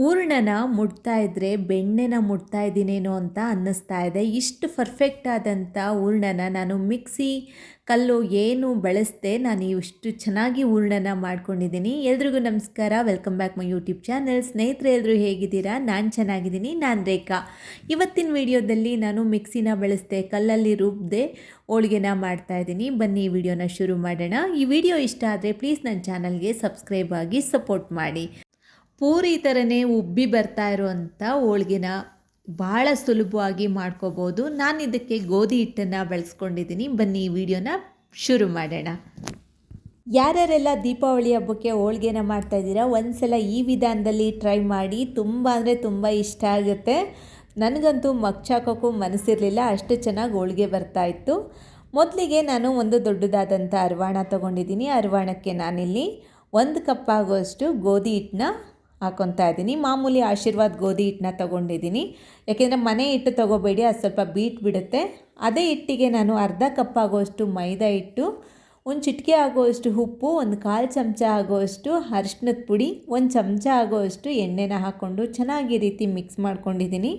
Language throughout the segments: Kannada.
ಹೂರಣನ ಮುಟ್ತಾ ಇದ್ದರೆ ಬೆಣ್ಣೆನ ಮುಟ್ತಾ ಇದ್ದೀನೇನೋ ಅಂತ ಅನ್ನಿಸ್ತಾ ಇದೆ. ಇಷ್ಟು ಪರ್ಫೆಕ್ಟ್ ಆದಂಥ ಹೂರ್ಣನ ನಾನು ಮಿಕ್ಸಿ ಕಲ್ಲು ಏನು ಬಳಸ್ದೆ ನಾನು ಇಷ್ಟು ಚೆನ್ನಾಗಿ ಹೂರ್ಣನ ಮಾಡ್ಕೊಂಡಿದ್ದೀನಿ. ಎಲ್ರಿಗೂ ನಮಸ್ಕಾರ. Welcome back my YouTube channel ಸ್ನೇಹಿತರೆ ಎಲ್ಲರೂ ಹೇಗಿದ್ದೀರಾ? ನಾನು ಚೆನ್ನಾಗಿದ್ದೀನಿ. ನಾನು ರೇಖಾ. ಇವತ್ತಿನ ವಿಡಿಯೋದಲ್ಲಿ ನಾನು ಮಿಕ್ಸಿನ ಬಳಸದೆ, ಕಲ್ಲಲ್ಲಿ ರುಬ್ಬದೆ ಹೋಳಿಗೆನ ಮಾಡ್ತಾಯಿದ್ದೀನಿ ಬನ್ನಿ ಈ ವಿಡಿಯೋನ ಶುರು ಮಾಡೋಣ. ಈ ವಿಡಿಯೋ ಇಷ್ಟ ಆದರೆ ಪ್ಲೀಸ್ ನನ್ನ ಚಾನಲ್ಗೆ ಸಬ್ಸ್ಕ್ರೈಬ್ ಆಗಿ ಸಪೋರ್ಟ್ ಮಾಡಿ. ಪೂರಿ ಥರನೇ ಉಬ್ಬಿ ಬರ್ತಾ ಇರುವಂಥ ಹೋಳ್ಗೆನ ಭಾಳ ಸುಲಭವಾಗಿ ಮಾಡ್ಕೋಬೋದು. ನಾನು ಇದಕ್ಕೆ ಗೋಧಿ ಹಿಟ್ಟನ್ನು ಬಳಸ್ಕೊಂಡಿದ್ದೀನಿ. ಬನ್ನಿ, ಈ ವಿಡಿಯೋನ ಶುರು ಮಾಡೋಣ. ಯಾರ್ಯಾರೆಲ್ಲ ದೀಪಾವಳಿ ಹಬ್ಬಕ್ಕೆ ಹೋಳ್ಗೆನ ಮಾಡ್ತಾಯಿದ್ದೀರಾ ಒಂದ್ಸಲ ಈ ವಿಧಾನದಲ್ಲಿ ಟ್ರೈ ಮಾಡಿ. ತುಂಬ ಅಂದರೆ ತುಂಬ ಇಷ್ಟ ಆಗುತ್ತೆ. ನನಗಂತೂ ಮಗ್ಚಾಕೋಕ್ಕೂ ಮನಸ್ಸಿರಲಿಲ್ಲ. ಅಷ್ಟು ಚೆನ್ನಾಗಿ ಹೋಳ್ಗೆ ಬರ್ತಾಯಿತ್ತು ಮೊದಲಿಗೆ ನಾನು ಒಂದು ದೊಡ್ಡದಾದಂಥ ಅರ್ವಾಣ ತೊಗೊಂಡಿದ್ದೀನಿ. ಅರ್ವಾಣಕ್ಕೆ ನಾನಿಲ್ಲಿ ಒಂದು ಕಪ್ ಆಗುವಷ್ಟು ಗೋಧಿ ಹಿಟ್ಟನ್ನ ಹಾಕ್ಕೊತಾ ಇದ್ದೀನಿ. ಮಾಮೂಲಿ ಆಶೀರ್ವಾದ್ ಗೋಧಿ ಹಿಟ್ಟನ್ನ ತೊಗೊಂಡಿದ್ದೀನಿ. ಯಾಕೆಂದರೆ ಮನೆ ಹಿಟ್ಟು ತೊಗೋಬೇಡಿ, ಅದು ಸ್ವಲ್ಪ ಬೀಟ್ ಬಿಡುತ್ತೆ. ಅದೇ ಹಿಟ್ಟಿಗೆ ನಾನು ಅರ್ಧ ಕಪ್ ಆಗೋಷ್ಟು ಮೈದಾ ಹಿಟ್ಟು, ಒಂದು ಚಿಟಿಕೆ ಆಗುವಷ್ಟು ಉಪ್ಪು, ಒಂದು ಕಾಲು ಚಮಚ ಆಗುವಷ್ಟು ಅರಿಶಿನದ ಪುಡಿ, ಒಂದು ಚಮಚ ಆಗುವಷ್ಟು ಎಣ್ಣೆನ ಹಾಕ್ಕೊಂಡು ಚೆನ್ನಾಗಿ ರೀತಿ ಮಿಕ್ಸ್ ಮಾಡ್ಕೊಂಡಿದ್ದೀನಿ.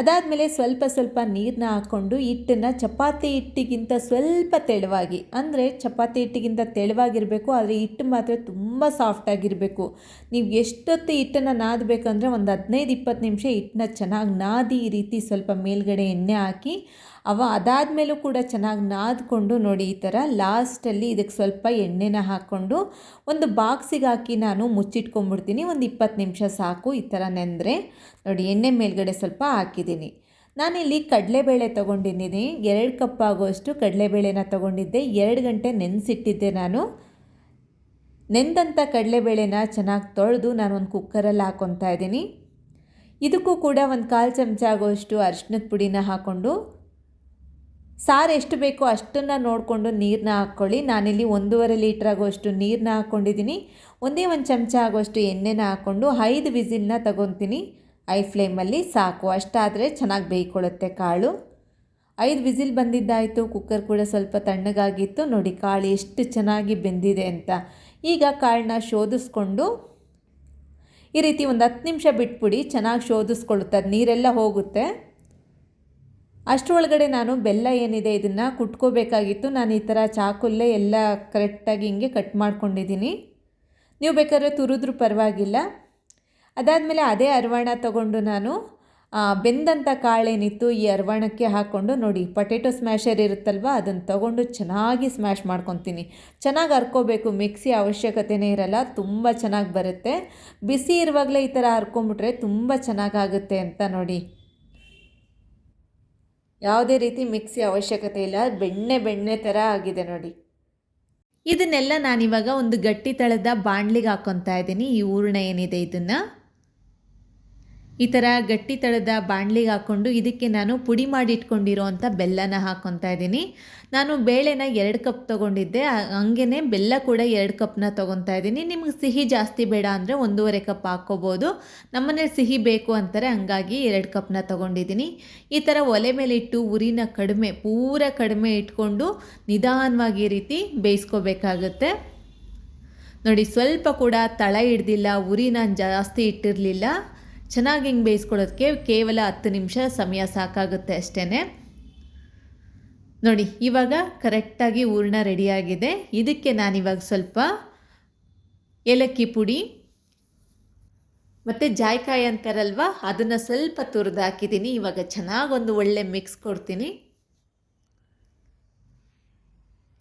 ಅದಾದಮೇಲೆ ಸ್ವಲ್ಪ ಸ್ವಲ್ಪ ನೀರನ್ನ ಹಾಕ್ಕೊಂಡು ಹಿಟ್ಟನ್ನು ಚಪಾತಿ ಹಿಟ್ಟಿಗಿಂತ ಸ್ವಲ್ಪ ತೆಳುವಾಗಿ, ಅಂದರೆ ಚಪಾತಿ ಹಿಟ್ಟಿಗಿಂತ ತೆಳುವಾಗಿರಬೇಕು, ಆದರೆ ಹಿಟ್ಟು ಮಾತ್ರ ತುಂಬ ಸಾಫ್ಟಾಗಿರಬೇಕು ನೀವು ಎಷ್ಟೊತ್ತು ಹಿಟ್ಟನ್ನು ನಾದಬೇಕಂದ್ರೆ ಒಂದು ಹದಿನೈದು ಇಪ್ಪತ್ತು ನಿಮಿಷ ಹಿಟ್ಟನ್ನ ಚೆನ್ನಾಗಿ ನಾದಿ ಈ ರೀತಿ ಸ್ವಲ್ಪ ಮೇಲ್ಗಡೆ ಎಣ್ಣೆ ಹಾಕಿ ಅವ ಅದಾದಮೇಲೂ ಕೂಡ ಚೆನ್ನಾಗಿ ನಾದ್ಕೊಂಡು ನೋಡಿ ಈ ಥರ ಲಾಸ್ಟಲ್ಲಿ ಇದಕ್ಕೆ ಸ್ವಲ್ಪ ಎಣ್ಣೆನ ಹಾಕ್ಕೊಂಡು ಒಂದು ಬಾಕ್ಸಿಗೆ ಹಾಕಿ ನಾನು ಮುಚ್ಚಿಟ್ಕೊಂಡ್ಬಿಡ್ತೀನಿ ಒಂದು ಇಪ್ಪತ್ತು ನಿಮಿಷ ಸಾಕು ಈ ಥರ ನೆಂದರೆ. ನೋಡಿ, ಎಣ್ಣೆ ಮೇಲ್ಗಡೆ ಸ್ವಲ್ಪ ಹಾಕಿದ್ದೀನಿ. ನಾನಿಲ್ಲಿ ಕಡಲೆಬೇಳೆ ತೊಗೊಂಡಿದ್ದೀನಿ. ಎರಡು ಕಪ್ ಆಗೋಷ್ಟು ಕಡಲೆಬೇಳೆನ ತೊಗೊಂಡಿದ್ದೆ. ಎರಡು ಗಂಟೆ ನೆನೆಸಿಟ್ಟಿದ್ದೆ ನಾನು. ನೆಂದಂಥ ಕಡಲೆಬೇಳೆನ ಚೆನ್ನಾಗಿ ತೊಳೆದು ನಾನು ಒಂದು ಕುಕ್ಕರಲ್ಲಿ ಹಾಕ್ಕೊತಾ ಇದ್ದೀನಿ. ಇದಕ್ಕೂ ಕೂಡ ಒಂದು ಕಾಲು ಚಮಚ ಆಗೋಷ್ಟು ಅರಿಶಿನದ ಪುಡಿನ ಹಾಕ್ಕೊಂಡು ಸಾರು ಎಷ್ಟು ಬೇಕೋ ಅಷ್ಟನ್ನು ನೋಡಿಕೊಂಡು ನೀರನ್ನ ಹಾಕ್ಕೊಳ್ಳಿ. ನಾನಿಲ್ಲಿ ಒಂದೂವರೆ ಲೀಟ್ರ್ ಆಗುವಷ್ಟು ನೀರನ್ನ ಹಾಕ್ಕೊಂಡಿದ್ದೀನಿ. ಒಂದೇ ಒಂದು ಚಮಚ ಆಗುವಷ್ಟು ಎಣ್ಣೆನ ಹಾಕ್ಕೊಂಡು ಐದು ವಿಸಿಲ್ನ ತಗೊತೀನಿ. ಐ ಫ್ಲೇಮಲ್ಲಿ ಸಾಕು. ಅಷ್ಟಾದರೆ ಚೆನ್ನಾಗಿ ಬೇಯ್ಕೊಳ್ಳುತ್ತೆ ಕಾಳು. ಐದು ವಿಸಿಲ್ ಬಂದಿದ್ದಾಯಿತು. ಕುಕ್ಕರ್ ಕೂಡ ಸ್ವಲ್ಪ ತಣ್ಣಗಾಗಿತ್ತು. ನೋಡಿ ಕಾಳು ಎಷ್ಟು ಚೆನ್ನಾಗಿ ಬೆಂದಿದೆ ಅಂತ. ಈಗ ಕಾಳನ್ನ ಶೋಧಿಸ್ಕೊಂಡು ಈ ರೀತಿ ಒಂದು ಹತ್ತು ನಿಮಿಷ ಬಿಟ್ಬಿಡಿ. ಚೆನ್ನಾಗಿ ಶೋಧಿಸ್ಕೊಳ್ಳುತ್ತೆ. ನೀರೆಲ್ಲ ಹೋಗುತ್ತೆ. ಅಷ್ಟರೊಳಗಡೆ ನಾನು ಬೆಲ್ಲ ಏನಿದೆ ಇದನ್ನು ಕುಟ್ಕೋಬೇಕಾಗಿತ್ತು. ನಾನು ಈ ಥರ ಚಾಕುಲ್ಲೇ ಎಲ್ಲ ಕರೆಕ್ಟಾಗಿ ಹಿಂಗೆ ಕಟ್ ಮಾಡ್ಕೊಂಡಿದ್ದೀನಿ. ನೀವು ಬೇಕಾದ್ರೆ ತುರಿದ್ರೂ ಪರವಾಗಿಲ್ಲ. ಅದಾದಮೇಲೆ ಅದೇ ಅರವಾಣ ತಗೊಂಡು ನಾನು ಬೆಂದಂಥ ಕಾಳೇನಿತ್ತು ಈ ಅರವಾಣಕ್ಕೆ ಹಾಕ್ಕೊಂಡು ನೋಡಿ ಪೊಟೆಟೊ ಸ್ಮ್ಯಾಷರ್ ಇರುತ್ತಲ್ವ, ಅದನ್ನು ತಗೊಂಡು ಚೆನ್ನಾಗಿ ಸ್ಮ್ಯಾಶ್ ಮಾಡ್ಕೊತೀನಿ. ಚೆನ್ನಾಗಿ ಹರ್ಕೋಬೇಕು, ಮಿಕ್ಸಿ ಅವಶ್ಯಕತೆಯೇ ಇರಲ್ಲ, ತುಂಬ ಚೆನ್ನಾಗಿ ಬರುತ್ತೆ. ಬಿಸಿ ಇರುವಾಗಲೇ ಈ ಥರ ಹರ್ಕೊಂಬಿಟ್ರೆ ತುಂಬ ಚೆನ್ನಾಗಾಗುತ್ತೆ ಅಂತ ನೋಡಿ. ಯಾವುದೇ ರೀತಿ ಮಿಕ್ಸಿ ಅವಶ್ಯಕತೆ ಇಲ್ಲ. ಬೆಣ್ಣೆ ಬೆಣ್ಣೆ ಥರ ಆಗಿದೆ ನೋಡಿ. ಇದನ್ನೆಲ್ಲ ನಾನಿವಾಗ ಒಂದು ಗಟ್ಟಿ ತಳದ ಬಾಣ್ಲಿಗೆ ಹಾಕ್ಕೊತಾ ಇದ್ದೀನಿ. ಈ ಹೂರ್ಣ ಏನಿದೆ ಇದನ್ನು? ಈ ಥರ ಗಟ್ಟಿ ತಳದ ಬಾಣಲಿಗೆ ಹಾಕ್ಕೊಂಡು ಇದಕ್ಕೆ ನಾನು ಪುಡಿ ಮಾಡಿ ಇಟ್ಕೊಂಡಿರೋ ಬೆಲ್ಲನ ಹಾಕ್ಕೊತಾ ಇದ್ದೀನಿ. ನಾನು ಬೇಳೆನ ಎರಡು ಕಪ್ ತೊಗೊಂಡಿದ್ದೆ. ಹಂಗೇ ಬೆಲ್ಲ ಕೂಡ ಎರಡು ಕಪ್ನ ತೊಗೊತಾ ಇದ್ದೀನಿ. ನಿಮ್ಗೆ ಸಿಹಿ ಜಾಸ್ತಿ ಬೇಡ ಅಂದರೆ ಒಂದೂವರೆ ಕಪ್ ಹಾಕ್ಕೋಬೋದು ನಮ್ಮನೆ ಸಿಹಿ ಬೇಕು ಅಂತಾರೆ, ಹಂಗಾಗಿ ಎರಡು ಕಪ್ನ ತೊಗೊಂಡಿದ್ದೀನಿ. ಈ ಥರ ಒಲೆ ಮೇಲೆ ಇಟ್ಟು ಉರಿನ ಕಡಿಮೆ, ಪೂರ ಕಡಿಮೆ ಇಟ್ಕೊಂಡು ನಿಧಾನವಾಗಿ ರೀತಿ ಬೇಯಿಸ್ಕೋಬೇಕಾಗತ್ತೆ. ನೋಡಿ, ಸ್ವಲ್ಪ ಕೂಡ ತಳ ಹಿಡ್ದಿಲ್ಲ ಉರಿ ನಾನು ಜಾಸ್ತಿ ಇಟ್ಟಿರಲಿಲ್ಲ. ಚೆನ್ನಾಗಿ ಹಿಂಗೆ ಬೇಯಿಸ್ಕೊಳ್ಳೋದಕ್ಕೆ ಕೇವಲ ಹತ್ತು ನಿಮಿಷ ಸಮಯ ಸಾಕಾಗುತ್ತೆ ಅಷ್ಟೇ ನೋಡಿ, ಇವಾಗ ಕರೆಕ್ಟಾಗಿ ಹೂರ್ಣ ರೆಡಿಯಾಗಿದೆ ಇದಕ್ಕೆ ನಾನಿವಾಗ ಸ್ವಲ್ಪ ಏಲಕ್ಕಿ ಪುಡಿ ಮತ್ತು ಜಾಯ್ಕಾಯಿ ಅಂತಾರಲ್ವ, ಅದನ್ನು ಸ್ವಲ್ಪ ತುರಿದು ಹಾಕಿದ್ದೀನಿ ಇವಾಗ ಚೆನ್ನಾಗಿ ಒಂದು ಒಳ್ಳೆ ಮಿಕ್ಸ್ ಕೊಡ್ತೀನಿ.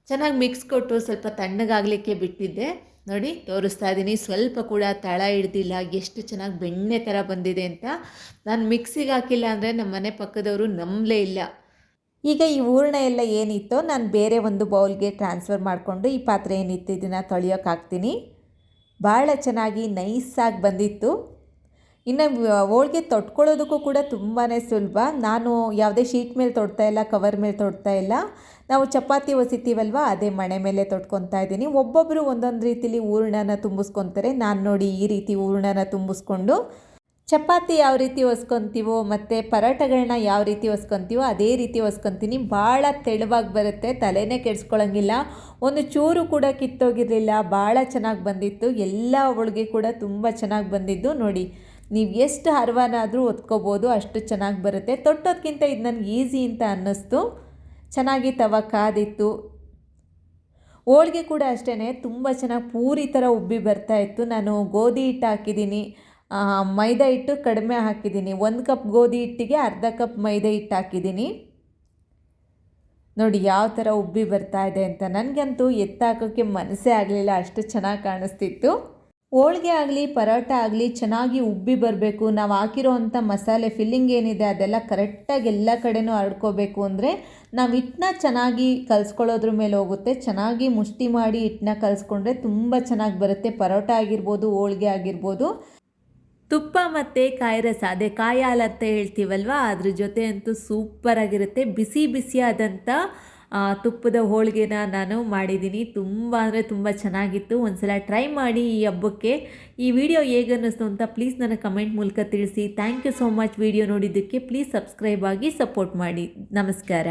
ಚೆನ್ನಾಗಿ ಮಿಕ್ಸ್ ಕೊಟ್ಟು ಸ್ವಲ್ಪ ತಣ್ಣಗಾಗಲಿಕ್ಕೆ ಬಿಟ್ಟಿದ್ದೆ. ನೋಡಿ, ತೋರಿಸ್ತಾ ಇದ್ದೀನಿ ಸ್ವಲ್ಪ ಕೂಡ ತಳ ಹಿಡ್ದಿಲ್ಲ. ಎಷ್ಟು ಚೆನ್ನಾಗಿ ಬೆಣ್ಣೆ ಥರ ಬಂದಿದೆ ಅಂತ. ನಾನು ಮಿಕ್ಸಿಗೆ ಹಾಕಿಲ್ಲ ಅಂದರೆ ನಮ್ಮ ಮನೆ ಪಕ್ಕದವರು ನಂಬಲೇ ಇಲ್ಲ. ಈಗ ಈ ಹೂರ್ಣ ಎಲ್ಲ ಏನಿತ್ತೋ ನಾನು ಬೇರೆ ಒಂದು ಬೌಲ್ಗೆ ಟ್ರಾನ್ಸ್ಫರ್ ಮಾಡಿಕೊಂಡು ಈ ಪಾತ್ರೆ ಏನಿತ್ತು ಇದನ್ನು ತೊಳೆಯೋಕೆ ಹಾಕ್ತೀನಿ. ಭಾಳ ಚೆನ್ನಾಗಿ ನೈಸಾಗಿ ಬಂದಿತ್ತು. ಇನ್ನು ಹೋಳಿಗೆ ತೊಟ್ಕೊಳ್ಳೋದಕ್ಕೂ ಕೂಡ ತುಂಬಾ ಸುಲಭ. ನಾನು ಯಾವುದೇ ಶೀಟ್ ಮೇಲೆ ತೊಡ್ತಾ ಇಲ್ಲ, ಕವರ್ ಮೇಲೆ ತೊಡ್ತಾ ಇಲ್ಲ. ನಾವು ಚಪಾತಿ ಒಸಿತೀವಲ್ವ, ಅದೇ ಮಣೆ ಮೇಲೆ ತೊಟ್ಕೊತಾ ಇದ್ದೀನಿ. ಒಬ್ಬೊಬ್ಬರು ಒಂದೊಂದು ರೀತಿಲಿ ಹೂರ್ಣನ ತುಂಬಿಸ್ಕೊತಾರೆ. ನಾನು ನೋಡಿ ಈ ರೀತಿ ಹೂರ್ಣನ ತುಂಬಿಸ್ಕೊಂಡು ಚಪಾತಿ ಯಾವ ರೀತಿ ಹೊಸ್ಕೊತೀವೋ ಮತ್ತು ಪರೋಟಗಳನ್ನ ಯಾವ ರೀತಿ ಹೊಸ್ಕೊತೀವೋ ಅದೇ ರೀತಿ ಹೊಸ್ಕೊತೀನಿ ಭಾಳ ತೆಳುವಾಗಿ ಬರುತ್ತೆ, ತಲೆನೇ ಕೆಡಿಸ್ಕೊಳ್ಳಂಗಿಲ್ಲ ಒಂದು ಚೂರು ಕೂಡ ಕಿತ್ತೋಗಿರಲಿಲ್ಲ, ಭಾಳ ಚೆನ್ನಾಗಿ ಬಂದಿತ್ತು. ಎಲ್ಲ ಹೋಳಿಗೆ ಕೂಡ ತುಂಬ ಚೆನ್ನಾಗಿ ಬಂದಿದ್ದು. ನೋಡಿ ನೀವು ಎಷ್ಟು ಹರ್ವನಾದರೂ ಒತ್ಕೋಬೋದು ಅಷ್ಟು ಚೆನ್ನಾಗಿ ಬರುತ್ತೆ. ತೊಟ್ಟೋದಕ್ಕಿಂತ ಇದು ನನಗೆ ಈಸಿ ಅಂತ ಅನ್ನಿಸ್ತು. ಚೆನ್ನಾಗಿ ತವ ಕಾದಿತ್ತು. ಹೋಳಿಗೆ ಕೂಡ ಅಷ್ಟೇ ತುಂಬ ಚೆನ್ನಾಗಿ ಪೂರಿ ಥರ ಉಬ್ಬಿ ಬರ್ತಾ ಇತ್ತು. ನಾನು ಗೋಧಿ ಹಿಟ್ಟು ಹಾಕಿದ್ದೀನಿ. ಮೈದಾ ಹಿಟ್ಟು ಕಡಿಮೆ ಹಾಕಿದ್ದೀನಿ. ಒಂದು ಕಪ್ ಗೋಧಿ ಹಿಟ್ಟಿಗೆ ಅರ್ಧ ಕಪ್ ಮೈದಾ ಹಿಟ್ಟು ಹಾಕಿದ್ದೀನಿ. ನೋಡಿ ಯಾವ ಥರ ಉಬ್ಬಿ ಬರ್ತಾ ಇದೆ ಅಂತ. ನನಗಂತೂ ಎತ್ತಾಕೋಕ್ಕೆ ಮನಸ್ಸೇ ಆಗಲಿಲ್ಲ. ಅಷ್ಟು ಚೆನ್ನಾಗಿ ಕಾಣಿಸ್ತಿತ್ತು. ಹೋಳಿಗೆ ಆಗಲಿ, ಪರೋಟ ಆಗಲಿ ಚೆನ್ನಾಗಿ ಉಬ್ಬಿ ಬರಬೇಕು. ನಾವು ಹಾಕಿರೋವಂಥ ಮಸಾಲೆ ಫಿಲ್ಲಿಂಗ್ ಏನಿದೆ ಅದೆಲ್ಲ ಕರೆಕ್ಟಾಗಿ ಎಲ್ಲ ಕಡೆನೂ ಹರಡ್ಕೋಬೇಕು ಅಂದರೆ ನಾವು ಹಿಟ್ಟನ್ನ ಚೆನ್ನಾಗಿ ಕಲಿಸ್ಕೊಳ್ಳೋದ್ರ ಮೇಲೆ ಹೋಗುತ್ತೆ. ಚೆನ್ನಾಗಿ ಮುಷ್ಟಿ ಮಾಡಿ ಹಿಟ್ಟನ್ನ ಕಲಿಸ್ಕೊಂಡ್ರೆ ತುಂಬ ಚೆನ್ನಾಗಿ ಬರುತ್ತೆ. ಪರೋಟ ಆಗಿರ್ಬೋದು, ಹೋಳಿಗೆ ಆಗಿರ್ಬೋದು. ತುಪ್ಪ ಮತ್ತು ಕಾಯಿ ರಸ, ಅದೇ ಕಾಯಿ ಹಾಲು ಅಂತ ಹೇಳ್ತೀವಲ್ವ? ಅದ್ರ ಜೊತೆ ಅಂತೂ ಸೂಪರಾಗಿರುತ್ತೆ ಬಿಸಿ ಬಿಸಿಯಾದಂಥ ತುಪ್ಪದ ಹೋಳಿಗೆನ ನಾನು ಮಾಡಿದ್ದೀನಿ. ತುಂಬ ಅಂದರೆ ತುಂಬ ಚೆನ್ನಾಗಿತ್ತು. ಒಂದ್ಸಲ ಟ್ರೈ ಮಾಡಿ ಈ ಹಬ್ಬಕ್ಕೆ. ಈ ವಿಡಿಯೋ ಹೇಗೆ ಅನ್ನಿಸ್ತು ಅಂತ ಪ್ಲೀಸ್ ನನಗೆ ಕಮೆಂಟ್ ಮೂಲಕ ತಿಳಿಸಿ. Thank you so much video ನೋಡಿದ್ದಕ್ಕೆ ಪ್ಲೀಸ್ ಸಬ್ಸ್ಕ್ರೈಬ್ ಆಗಿ ಸಪೋರ್ಟ್ ಮಾಡಿ. ನಮಸ್ಕಾರ.